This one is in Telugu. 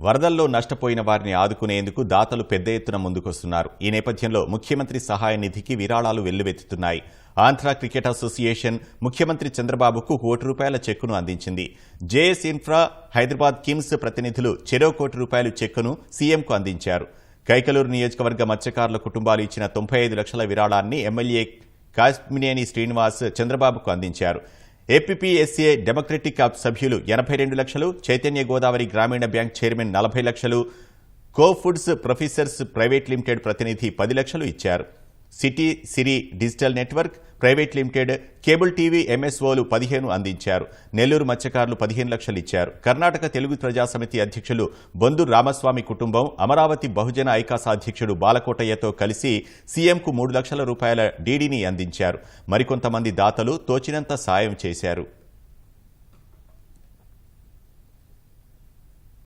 వరదల్లో నష్టపోయిన వారిని ఆదుకునేందుకు దాతలు పెద్ద ఎత్తున ముందుకొస్తున్నారు. ఈ నేపథ్యంలో ముఖ్యమంత్రి సహాయ నిధికి విరాళాలు వెల్లువెత్తుతున్నాయి. ఆంధ్ర క్రికెట్ అసోసియేషన్ ముఖ్యమంత్రి చంద్రబాబుకు కోటి రూపాయల చెక్కును అందించింది. జేఎస్ ఇన్ఫ్రా హైదరాబాద్ కిమ్స్ ప్రతినిధులు చెరో కోటి రూపాయల చెక్కును సీఎంకు అందించారు. కైకలూరు నియోజకవర్గ మత్స్యకారుల కుటుంబాలు ఇచ్చిన తొంభై ఐదు లక్షల విరాళాన్ని ఎమ్మెల్యే కాశ్మినేని శ్రీనివాస్ చంద్రబాబుకు అందించారు. ఏపీపీఎస్సీఏ డెమోక్రటిక్ అప్ సభ్యులు ఎనభై రెండు లక్షలు చైతన్య గోదావరి గ్రామీణ బ్యాంక్ చైర్మన్ నలభై లక్షలు co foods professors private limited ప్రతినిధి పది లక్షలు ఇచ్చారు. City Siri digital network private limited cable TV ఎంఎస్ఓలు పదిహేను అందించారు. నెల్లూరు మత్స్యకారులు పదిహేను లక్షలు ఇచ్చారు. కర్ణాటక తెలుగు ప్రజాసమితి అధ్యక్షులు బొందు రామస్వామి కుటుంబం అమరావతి బహుజన ఐకాస అధ్యక్షుడు బాలకోటయ్యతో కలిసి సీఎంకు మూడు లక్షల రూపాయల డీడీని అందించారు. మరికొంతమంది దాతలు తోచినంత సాయం చేశారు.